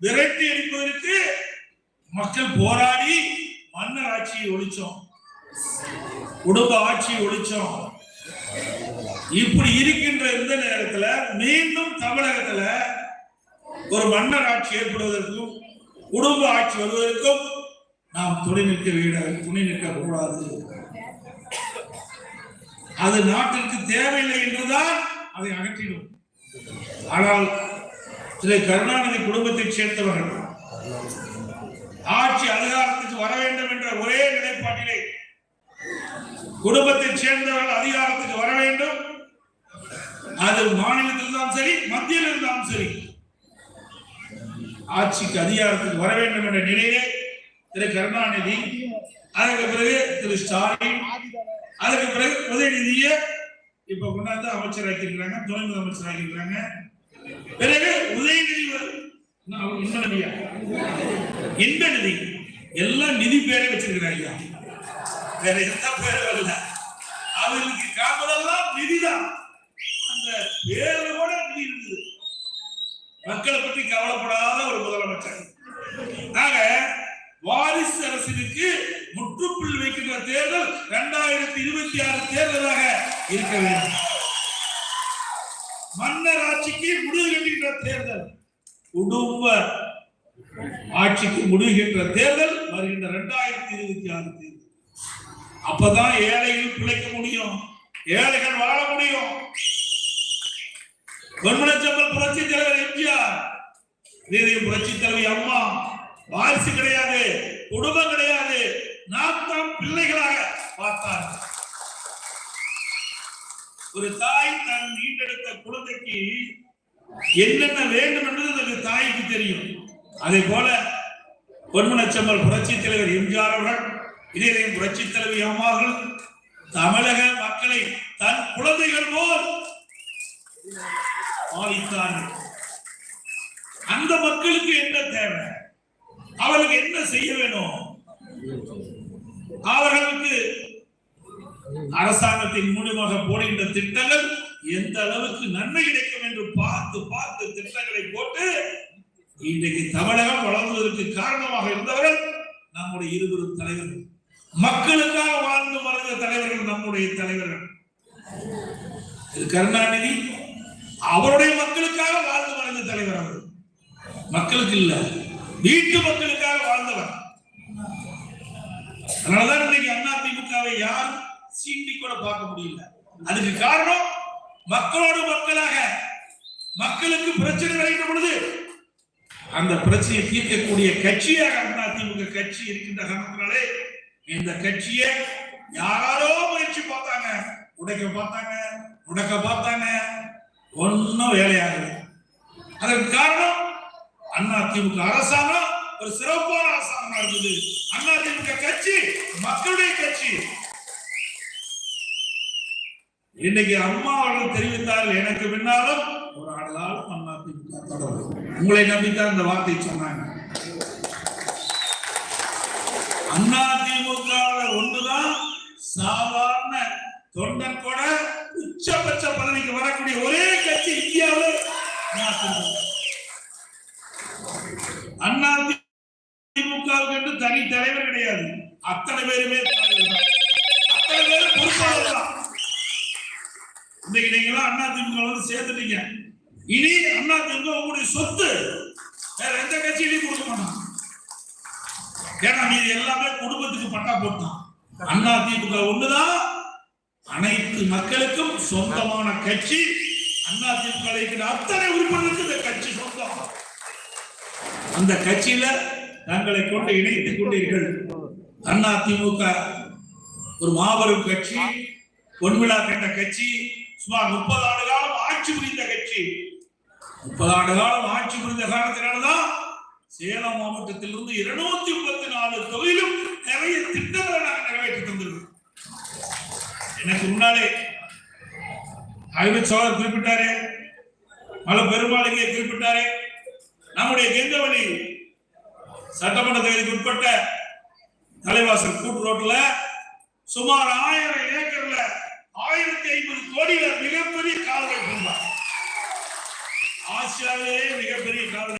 விரட்டி அடிப்பதற்கு மக்கள் போராடி மன்னர் ஆட்சியை ஒழிச்சோம். குடும்ப ஆட்சியை ஒழிச்சோம். இப்படி இருக்கின்ற இந்த நேரத்துல மீண்டும் தமிழகத்துல ஒரு மன்னர் ஆட்சி ஏற்படுவதற்கும் குடும்ப ஆட்சி வருவதற்கும் நாம் துணை நிற்க வேண்டும் துணை நிற்க கூடாது. அது நாட்டிற்கு தேவையில்லை என்றுதான் அதை அகற்றிடும் ஆனால் திரு கருணாநிதி குடும்பத்தைச் சேர்ந்தவர்கள் ஆட்சி அதிகாரத்துக்கு வர வேண்டும் என்ற ஒரே நிலைப்பாட்டிலே குடும்பத்தைச் சேர்ந்தவர்கள் அதிகாரத்துக்கு வர வேண்டும். அது மாநிலத்தில் இருந்தாலும் சரி மத்தியில் இருந்தாலும் சரி. ஆட்சிக்கு அதிகாரத்துக்கு வர வேண்டும் என்ற நிலையிலே திரு கருணாநிதி அதற்கு பிறகு திரு ஸ்டாலின் அதுக்கு பிறகு உதயநிதியை இப்ப கொண்டாந்து அமைச்சராக்கியிருக்கிறாங்க துணை முதலமைச்சராக்கியிருக்கிறாங்க. பிறகு உதயநிதி இன்ப என்ன நிதி? எல்லாம் நிதி பேரை வச்சிருக்கிறாங்க ஐயா. வேற எந்த பேரும் வரல. அவர்களுக்கு காப்பதெல்லாம் நிதிதான். அந்த பேர்ல கூட நிதி இருக்குது மக்களை பற்றி கவலைப்படாத ஒரு முதலமைச்சர். ஆக வாரிசு அரசினுக்கு முற்றுப்புள்ளி வைக்கின்ற தேர்தல் இரண்டாயிரத்தி இருபத்தி ஆறு தேர்தலாக இருக்க வேண்டும். மன்னர் ஆட்சிக்கு முடிவுகின்ற தேர்தல். குடும்ப ஆட்சிக்கு முடிவுகின்ற தேர்தல் வருகின்ற இரண்டாயிரத்தி இருபத்தி ஆறு தேர்தல். அப்பதான் ஏழைகள் பிழைக்க முடியும். ஏழைகள் வாழ முடியும். பொன்மனச்சம்பல் புரட்சி தலைவர் எம்ஜிஆர். நீதியும் புரட்சி தலைவி அம்மா. வாரிசு கிடையாது. குடும்பம் கிடையாது. நாம் தான் பிள்ளைகளாக பார்த்தார் ஒரு தாய் தன் ஈட்டெடுத்த குழந்தைக்கு என்னென்ன வேண்டும் என்பது அந்த தாய்க்கு தெரியும். அதே போல பொன்மனச்சம்பல் புரட்சி தலைவர் எம்ஜிஆர் அவர்கள் இதயம் புரட்சி தலைவி அம்மாவர்கள் தமிழக மக்களை தன் குழந்தைகள் போல் பாதித்தார்கள் அந்த மக்களுக்கு என்ன தேவை? அவர்களுக்கு என்ன செய்ய வேணும்? அவர்களுக்கு அரசாங்கத்தின் மூலியமாக போடுகின்ற திட்டங்கள் எந்த அளவுக்கு நன்மை கிடைக்கும் என்று பார்த்து பார்த்து திட்டங்களை போட்டு இன்றைக்கு தமிழகம் வளர்வதற்கு காரணமாக இருந்தவர்கள் நம்முடைய இருவரும் தலைவர்கள். மக்களுக்காக வாழ்ந்து மறைந்த தலைவர்கள் நம்முடைய தலைவர்கள். கருணாநிதி அவருடைய மக்களுக்காக வாழ்ந்து மறைந்த தலைவர் அவர். மக்களுக்கு இல்ல வீட்டு மக்களுக்காக வாழ்ந்தவர். அதனாலதான் இன்னைக்கு அண்ணா யார் சீண்டி கூட பார்க்க முடியல. அதுக்கு காரணம் மக்களோடு மக்களாக மக்களுக்கு பிரச்சனை வருகின்ற பொழுது அந்த பிரச்சனையை தீர்க்கக்கூடிய கட்சியாக அண்ணா கட்சி இருக்கின்ற காரணத்தினாலே இந்த கட்சியை யாரோ முயற்சி பார்த்தாங்க. உடைக்க பார்த்தாங்க உடைக்க பார்த்தாங்க. ஒன்னும் வேலையாகுது அதற்கு காரணம் அண்ணா திமுக அரசாங்கம். ஒரு சிறப்பான அரசாங்கமா இருந்தது. அண்ணா திமுக கட்சி மக்களுடைய கட்சி. இன்னைக்கு அம்மா அவர்கள் தெரிவித்தார்கள். எனக்கு பின்னாலும் ஒரு ஆடலாலும் அண்ணா திமுக தொடரும் உங்களை நம்பித்தான் இந்த வார்த்தை சொன்னாங்க. அண்ணா திமுக ஒன்றுதான் சாதாரண தொண்டன் கூட உச்சபட்ச பதவிக்கு வரக்கூடிய ஒரே கட்சி இந்தியாவில் அண்ணா திமுக. திமுகவுக்கு என்று தனி தலைவர் கிடையாது. அத்தனை பேருமே அத்தனை பேரும் பொறுப்பாளர் தான். இன்னைக்கு நீங்க அண்ணா திமுக வந்து சேர்த்துட்டீங்க. இனி அண்ணா திமுக உங்களுடைய சொத்து. வேற எந்த கட்சியிலையும் கொடுக்க மாட்டான் ஏன்னா நீ எல்லாமே குடும்பத்துக்கு பட்டா போட்டான் அண்ணா திமுக ஒண்ணுதான். அனைத்து மக்களுக்கும் சொந்தமான கட்சி. அண்ணா திமுக அத்தனை உறுப்பினருக்கு இந்த கட்சி சொந்தம். அந்த கட்சியில தங்களை கொண்டு இணைத்துக் கொண்டீர்கள். அண்ணா திமுக ஒரு மாபெரும் கட்சி பொன்விழா கண்ட கட்சி சுமார் முப்பது ஆண்டு காலம் ஆட்சி புரிந்த கட்சி. முப்பது ஆண்டு காலம் ஆட்சி புரிந்த காரணத்தினால்தான் சேலம் மாவட்டத்திலிருந்து இருநூத்தி முப்பத்தி நாலு தொழிலும் நிறைய திட்டங்களை நாங்கள் நிறைவேற்றி தந்திருக்கோம். எனக்கு முன்னாலே அறிவு சோழர் குறிப்பிட்டாரே மல பெருமாள் இங்கே குறிப்பிட்டாரே நம்முடைய கெங்கவழி சட்டமன்ற தொகுதிக்கு உட்பட்ட தலைவாசல் கூட்டு ரோட்ல சுமார் ஆயிரம் ஆயிரத்தி ஐம்பது கோடியில மிகப்பெரிய கால்வாய் பூங்கா ஆசியாவிலேயே மிகப்பெரிய கால்வாய்